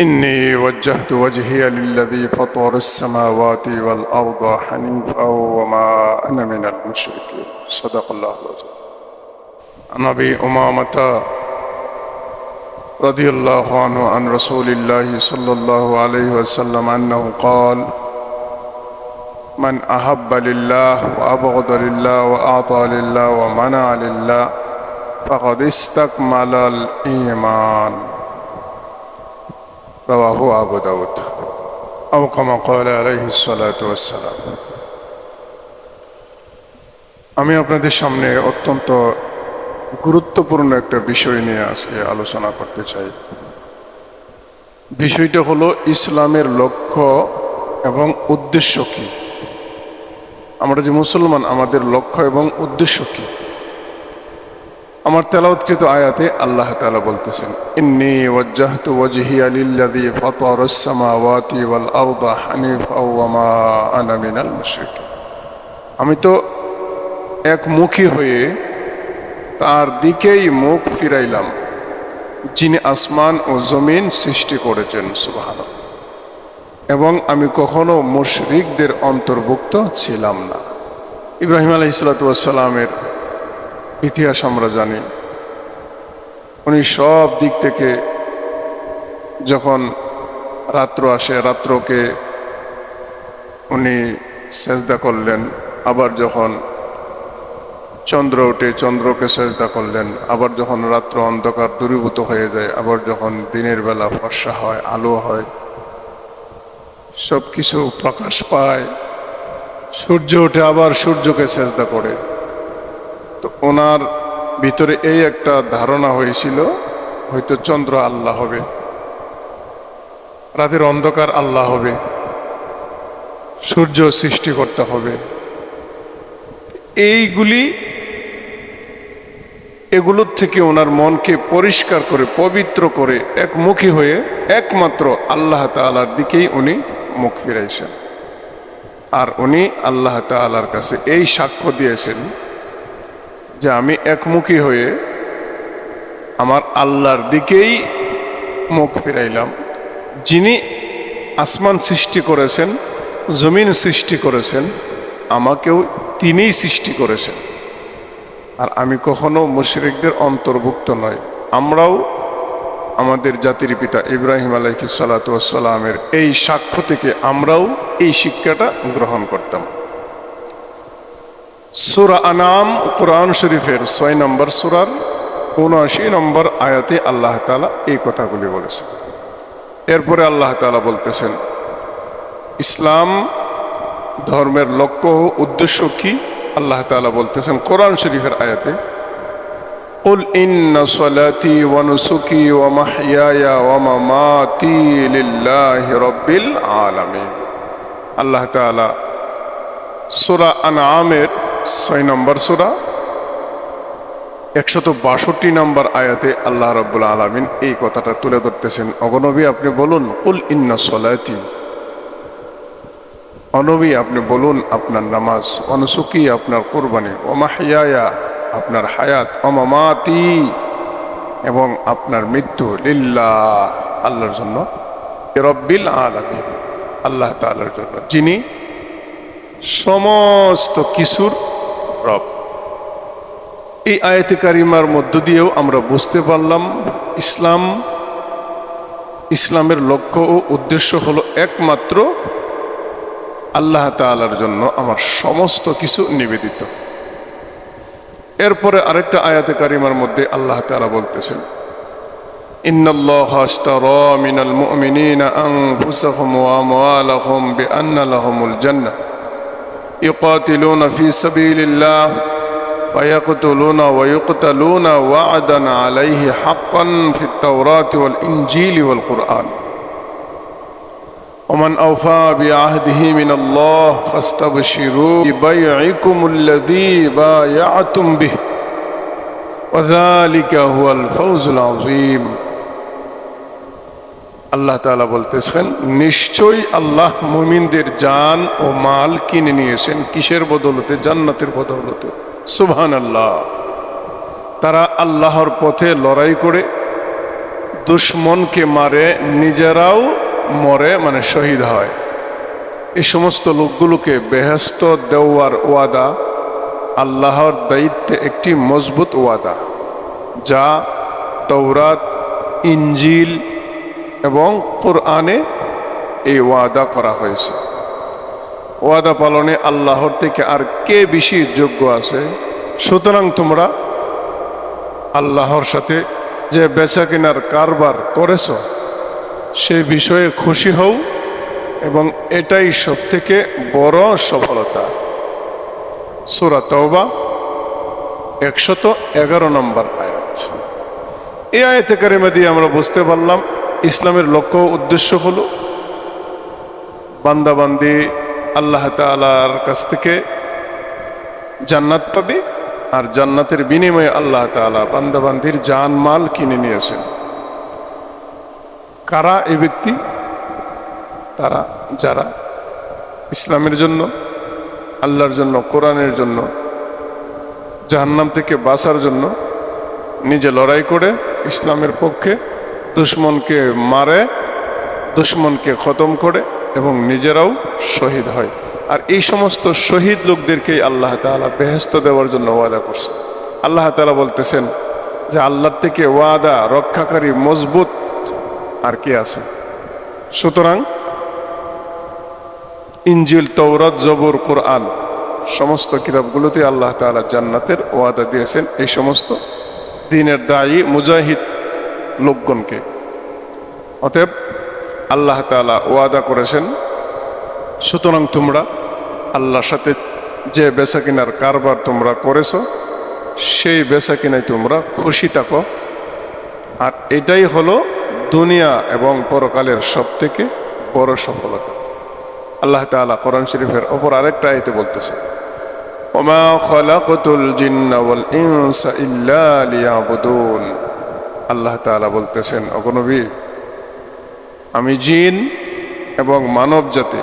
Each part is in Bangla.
إني وجهت وجهي للذي فطر السماوات والأرض حنيفا وما أنا من المشركين. صدق الله العظيم. عن أبي أمامة رضي الله عنه عن رسول الله صلى الله عليه وسلم أنه قال من أحب لله وأبغض لله وأعطى لله ومنع لله فقد استكمل الإيمان. رواه أبو داود أو كما قال عليه الصلاة والسلام আমি আপনাদের সামনে অত্যন্ত গুরুত্বপূর্ণ একটা বিষয় নিয়ে আজকে আলোচনা করতে চাই বিষয়টা হলো ইসলামের লক্ষ্য এবং উদ্দেশ্য কি আমরা যে মুসলমান আমাদের লক্ষ্য এবং উদ্দেশ্য কি আমার তেলাওয়াতকৃত আয়াতে আল্লাহ তালা বলতেছেন, ইন্নি ওয়াজ্জাহতু ওয়াজহিয়া লিল্লাযী ফাতারাস সামাওয়াতি ওয়াল আরদা হানিফা ওয়া মা আনা মিনাল মুশরিকিন। আমি তো একমুখী হয়ে তার দিকেই মুখ ফিরাইলাম, যিনি আসমান ও জমিন সৃষ্টি করেছেন সুবহান এবং আমি কখনো মুশরিকদের অন্তর্ভুক্ত ছিলাম না। ইব্রাহিম আলাইহিস সালামের ইতিহাস আমরা জানি। উনি সব দিক থেকে যখন রাত্র আসে, রাত্রকে উনি সেজদা করলেন, আবার যখন চন্দ্র ওঠে, চন্দ্রকে সেজদা করলেন, আবার যখন রাত্র অন্ধকার দূরীভূত হয়ে যায়, আবার যখন দিনের বেলা বর্ষা হয়, আলো হয় সব কিছু প্রকাশ পায়। সূর্য ওঠে, আবার সূর্যকে সেজদা করে। তো ওনার ভিতরে এই একটা ধারণা হয়েছিল, হয়তো চন্দ্র আল্লাহ হবে, রাতের অন্ধকার আল্লাহ হবে, সূর্য সৃষ্টি করতে হবে। এইগুলি, এগুলোর থেকে ওনার মনকে পরিষ্কার করে, পবিত্র করে একমুখী হয়ে একমাত্র আল্লাহ তালার দিকেই উনি মুখ ফিরাইছেন। আর উনি আল্লাহ তালার কাছে এই সাক্ষ্য দিয়েছেন যে আমি একমুখী হয়ে আমার আল্লাহর দিকেই মুখ ফিরাইলাম। যিনি আসমান সৃষ্টি করেছেন, জমিন সৃষ্টি করেছেন, আমাকেও তিনিই সৃষ্টি করেছেন। আর আমি কখনো মুশরিকদের অন্তর্ভুক্ত নয় আমরাও আমাদের জাতির পিতা ইব্রাহিম আলাইকি সালাতামের এই সাক্ষ্য থেকে আমরাও এই শিক্ষাটা গ্রহণ করতাম। সুরা আনাম কোরআন শরীফের ছয় নম্বর সুরার উনআশি নম্বর আয়াতে আল্লাহ তালা এই কথাগুলি বলেছেন এরপরে আল্লাহ তালা বলতেছেন ইসলাম ধর্মের লক্ষ্য ও উদ্দেশ্য কি আল্লাহ তালা বলতেছেন কোরআন শরীফের আয়াতে قل إن صلاتي ونسكي ومحياي ومماتي لله رب العالمين আল্লাহ তাআলা সূরা আনআমের ছয় নম্বর সূরা একশত বাষট্টি নম্বর আয়াতে আল্লাহ রব্বুল আলমিন এই কথাটা তুলে ধরতেছেন। অগনবী আপনি বলুন, কুল ইন্না সলাতি। অনবী, আপনি বলুন, আপনার নামাজ অনুসুকি, আপনার কোরবানি। ওমাহিয়া আপনার হায়াত অমামাতি এবং আপনার মৃত্যু লিল্লাহ, আল্লাহর জন্য রব্বিল আলমী আল্লাহ তাল্লার জন্য। যিনি সমস্ত কিছুর রব এই আয়তে কারিমার মধ্য দিয়েও আমরা বুঝতে পারলাম ইসলাম ইসলামের লক্ষ্য ও উদ্দেশ্য হলো একমাত্র আল্লাহ তালার জন্য আমার সমস্ত কিছু নিবেদিত এরপরে আরেকটা আয়াতে কারিমার মধ্যে আল্লাহ তালা বলতেছেন إن الله اشترى من المؤمنين أنفسهم وأموالهم بأن لهم الجنة يقاتلون في سبيل الله فيقتلون ويقتلون وعدا عليه حقا في التوراة والإنجيل والقرآن. ومن أوفى بعهده من الله فاستبشروا ببيعكم الذي بايعتم به. وذلك هو الفوز العظيم. আল্লাহ তালা বলতেছেন, নিশ্চয়ই আল্লাহ মুমিনদের জান ও মাল কিনে নিয়েছেন কিসের বদলতে? জান্নাতের বদলতে। সুবহান আল্লাহ তারা আল্লাহর পথে লড়াই করে, দুশ্মনকে মারে, নিজেরাও মরে মানে শহীদ হয়। এই সমস্ত লোকগুলোকে বেহস্ত দেওয়ার ওয়াদা আল্লাহর দায়িত্বে একটি মজবুত ওয়াদা, যা তৌরাত ইঞ্জিল এবং কোরআনে এই ওয়াদা করা হয়েছে। ওয়াদা পালনে আল্লাহর থেকে আর কে বেশি যোগ্য আছে? সুতরাং তোমরা আল্লাহর সাথে যে বেচা কেনার কারবার করেছ, সে বিষয়ে খুশি হও এবং এটাই সব থেকে বড় সফলতা। সুরা তওবা একশত এগারো নম্বর আয়াত। এই আয়াতে কারিমা দিয়ে আমরা বুঝতে পারলাম ইসলামের লক্ষ্য উদ্দেশ্য হল বান্দাবান্দি আল্লাহ তালার কাছ থেকে জান্নাত পাবে আর জান্নাতের বিনিময়ে আল্লাহ তালা বান্দাবান্দির জান মাল কিনে নিয়েছেন কারা এই ব্যক্তি? তারা যারা ইসলামের জন্য, আল্লাহর জন্য, কোরআনের জন্য, জাহান্নাম থেকে বাঁচার জন্য নিজে লড়াই করে ইসলামের পক্ষে দুশ্মনকে মারে, দুশ্মনকে খতম করে এবং নিজেরাও শহীদ হয়। আর এই সমস্ত শহীদ লোকদেরকেই আল্লাহ তালা বেহেস্ত দেওয়ার জন্য ওয়াদা করছে। আল্লাহ তালা বলতেছেন যে আল্লাহর থেকে ওয়াদা রক্ষাকারী মজবুত আর কি আছে? সুতরাং ইঞ্জিল তৌরাত জবর, কোরআন সমস্ত কিতাবগুলোতে আল্লাহ তালা জান্নাতের ওয়াদা দিয়েছেন। এই সমস্ত দিনের দায়ী মুজাহিদ লোকগণকে। অতএব আল্লাহ তালা ওয়াদা করেছেন, সুতরাং তোমরা আল্লাহর সাথে যে বেচা কিনার কারবার তোমরা করেছ, সেই বেচা কিনায় তোমরা খুশি থাকো। আর এটাই হলো দুনিয়া এবং পরকালের সব থেকে বড় সফলতা। আল্লাহ তালা কোরআন শরীফের ওপর আরেকটা আয়তে বলতেছে, ওমা খলাকতুল জিন্না ওয়াল ইনসা ইল্লা আল্লাহ তাআলা বলতেছেন অগনবী আমি জিন এবং মানব জাতি,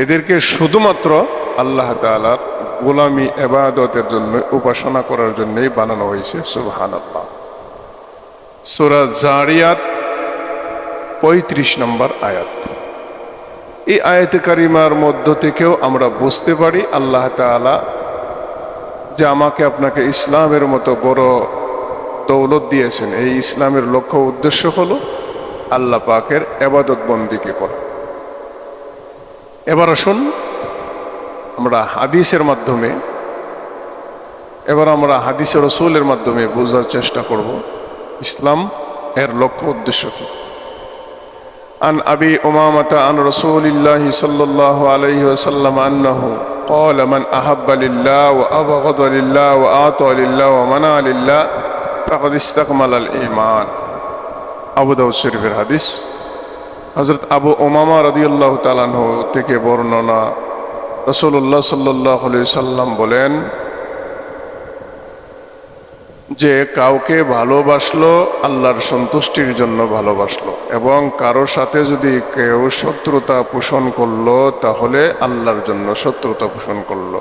এদেরকে শুধুমাত্র আল্লাহ তাআলার গোলামি, এবাদতের জন্য, উপাসনা করার জন্যই বানানো হয়েছে। সুবহানাল্লাহ। সূরা জারিয়াত পঁয়ত্রিশ নম্বর আয়াত। এই আয়াতে কারিমার মধ্য থেকেও আমরা বুঝতে পারি, আল্লাহ তাআলা যে আমাকে আপনাকে ইসলামের মতো বড় দৌলত দিয়েছেন এই ইসলামের লক্ষ্য উদ্দেশ্য হলো আল্লাহ পাকের এবাদত বন্দিকে করা এবার আসুন আমরা হাদিসের মাধ্যমে এবার আমরা হাদিসের রসুলের মাধ্যমে বোঝার চেষ্টা করব ইসলাম এর লক্ষ্য উদ্দেশ্য কি عن أبي أمامة عن رسول الله صلى الله عليه وسلم أنه قال من أحب لله وأبغض لله وأعطى لله ومنع لله তাকদ ইস্তাকমাল আল ইমান আবু দাউদ শরীফের হাদিস। হজরত আবু ওমামা রদিউল্লাহ তালানহ থেকে বর্ণনা রসুল্লাহ সাল্লাহ সাল্লাম বলেন, যে কাউকে ভালোবাসলো, আল্লাহর সন্তুষ্টির জন্য ভালোবাসলো এবং কারও সাথে যদি কেউ শত্রুতা পোষণ করল, তাহলে আল্লাহর জন্য শত্রুতা পোষণ করল।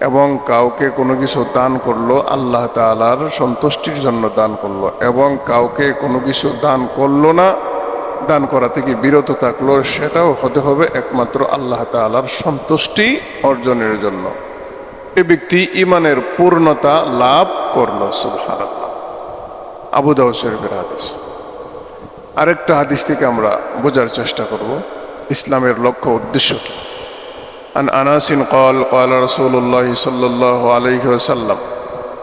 এবং কাউকে কোনো কিছু দান করল, আল্লাহ তালার সন্তুষ্টির জন্য দান করল এবং কাউকে কোনো কিছু দান করল না, দান করা থেকে বিরত থাকল, সেটাও হতে হবে একমাত্র আল্লাহ তালার সন্তুষ্টি অর্জনের জন্য। এ ব্যক্তি ইমানের পূর্ণতা লাভ করল সুবহান আবু শরীফের হাদিস। আরেকটা হাদিস থেকে আমরা বোঝার চেষ্টা করব, ইসলামের লক্ষ্য উদ্দেশ্য কি? عن أنس قال قال رسول الله صلى الله عليه وسلم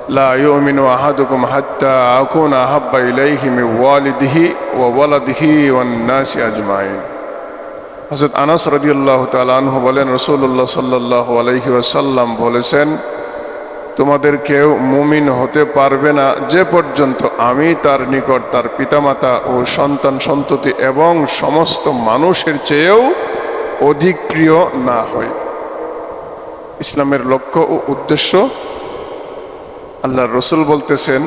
لا يؤمن أحدكم حتى أكون أحب إليه من والده وولده والناس أجمعين হজরত আনাস রদিয়াল্লাহ তালাহ বলেন রসুল্লাহ সাল্লাহ আলহি ওয়াসাল্লাম বলেছেন তোমাদের কেউ মুমিন হতে পারবে না যে পর্যন্ত আমি তার নিকট তার পিতামাতা ও সন্তান সন্ততি এবং সমস্ত মানুষের চেয়েও অধিক প্রিয় না হয়। ইসলামের লক্ষ্য ও উদ্দেশ্য আল্লাহ রসুল বলতেছেন,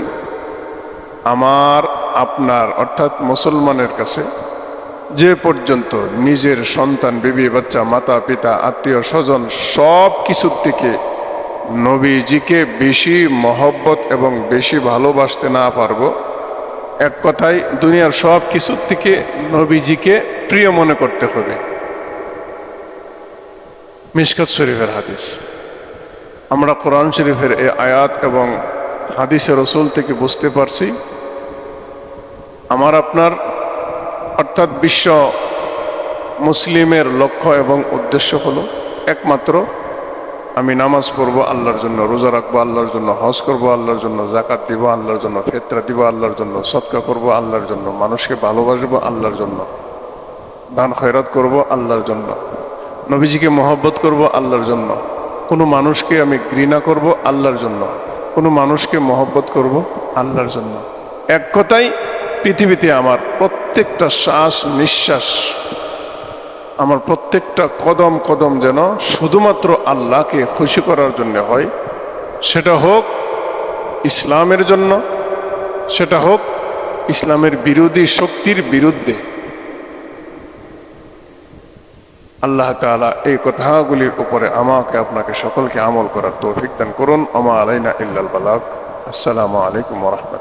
আমার, আপনার, অর্থাৎ মুসলমানের কাছে যে পর্যন্ত নিজের সন্তান, বিবি, বাচ্চা, মাতা, পিতা, আত্মীয়, স্বজন, সব কিছুর থেকে নবীজিকে বেশি মহব্বত এবং বেশি ভালোবাসতে না পারব, এক কথায় দুনিয়ার সব কিছুর থেকে নবীজিকে প্রিয় মনে করতে হবে। মিশকাত শরীফের হাদিস। আমরা কোরআন শরীফের এই আয়াত এবং হাদিসের রসুল থেকে বুঝতে পারছি, আমার আপনার অর্থাৎ বিশ্ব মুসলিমের লক্ষ্য এবং উদ্দেশ্য হলো, একমাত্র আমি নামাজ পড়ব আল্লাহর জন্য, রোজা রাখব আল্লাহর জন্য, হজ করব আল্লাহর জন্য জাকাত দিব আল্লাহর জন্য, ফেতরা দিব আল্লাহর জন্য সৎকা করব আল্লাহর জন্য, মানুষকে ভালোবাসবো আল্লাহর জন্য, দান খয়রাত করব আল্লাহর জন্য। নবীজিকে মহব্বত করব আল্লাহর জন্য। কোনো মানুষকে আমি ঘৃণা করব আল্লাহর জন্য। কোনো মানুষকে মহব্বত করব আল্লাহর জন্য। এক কথাই পৃথিবীতে আমার প্রত্যেকটা শ্বাস নিঃশ্বাস, আমার প্রত্যেকটা কদম কদম যেন শুধুমাত্র আল্লাহকে খুশি করার জন্য হয়, সেটা হোক ইসলামের জন্য, সেটা হোক ইসলামের বিরোধী শক্তির বিরুদ্ধে। আল্লাহ তালা এই কথাগুলির উপরে আমাকে আপনাকে সকলকে আমল করার তৌফিক দান করুন। আমা আলাইনা ইল্লাল বালাক আসসালামু আলাইকুম রহমতুল্লাহ।